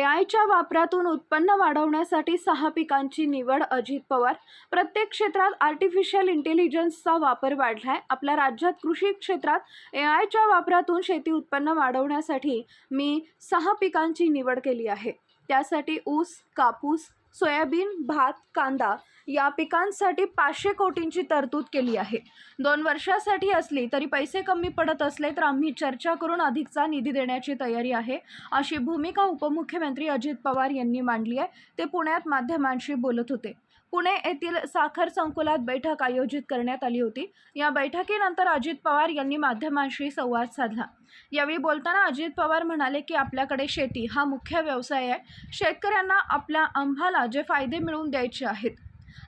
आयच्या वापरातून उत्पन्न वाढवण्यासाठी सहा पिकांची निवड अजित पवार. प्रत्येक क्षेत्रात आर्टिफिशियल इंटेलिजन्सचा वापर वाढलाय. आपल्या राज्यात कृषी क्षेत्रात ए आयच्या वापरातून शेती उत्पन्न वाढवण्यासाठी मी सहा पिकांची निवड केली आहे. त्यासाठी ऊस कापूस सोयाबीन भात कांदा या पिकांसाठी पाचशे कोटींची तरतूद केली आहे. दोन वर्षासाठी असली तरी पैसे कमी पडत असले तर आम्ही चर्चा करून अधिकचा निधी देण्याची तयारी आहे अशी भूमिका उपमुख्यमंत्री अजित पवार यांनी मांडली आहे. ते पुण्यात माध्यमांशी बोलत होते. पुणे येथील साखर संकुलात बैठक आयोजित करण्यात आली होती. या बैठकीनंतर अजित पवार यांनी माध्यमांशी संवाद साधला. यावेळी बोलताना अजित पवार म्हणाले की आपल्याकडे शेती हा मुख्य व्यवसाय आहे. शेतकऱ्यांना आपल्या आम्हाला जे फायदे मिळवून द्यायचे आहेत.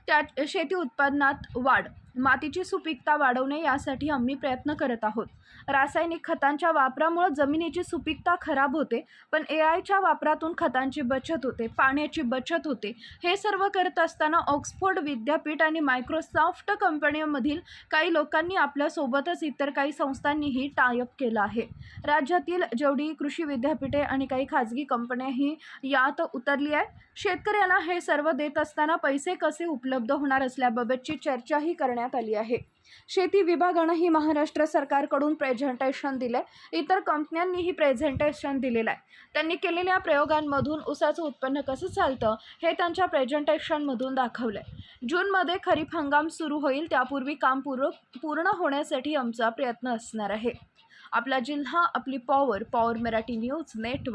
त्यात शेती उत्पादनात वाढ मातीची सुपीकता वाढवणे यासाठी आम्ही प्रयत्न करत आहोत. रासायनिक खतांच्या वापरामुळं जमिनीची सुपीकता खराब होते पण ए आयच्या वापरातून खतांची बचत होते पाण्याची बचत होते. हे सर्व करत असताना ऑक्सफोर्ड विद्यापीठ आणि मायक्रोसॉफ्ट कंपन्यांमधील काही लोकांनी आपल्यासोबतच इतर काही संस्थांनीही टायअप केलं आहे. राज्यातील जेवढी कृषी विद्यापीठे आणि काही खाजगी कंपन्याही यात उतरली आहे शेतकऱ्याला हे सर्व देत असताना पैसे कसे उपलब्ध होणार असल्याबाबतची चर्चाही करण्यात आली आहे. शेती विभागानंही महाराष्ट्र सरकारकडून प्रेझेंटेशन दिलं इतर कंपन्यांनीही प्रेझेंटेशन दिलेलं आहे. त्यांनी केलेल्या प्रयोगांमधून ऊसाचं उत्पन्न कसं चालतं हे त्यांच्या प्रेझेंटेशनमधून दाखवलं आहे जूनमध्ये खरीप हंगाम सुरू होईल त्यापूर्वी काम पूर्ण पूर्ण होण्यासाठी आमचा प्रयत्न असणार आहे. आपला जिल्हा आपली power power Marathi news network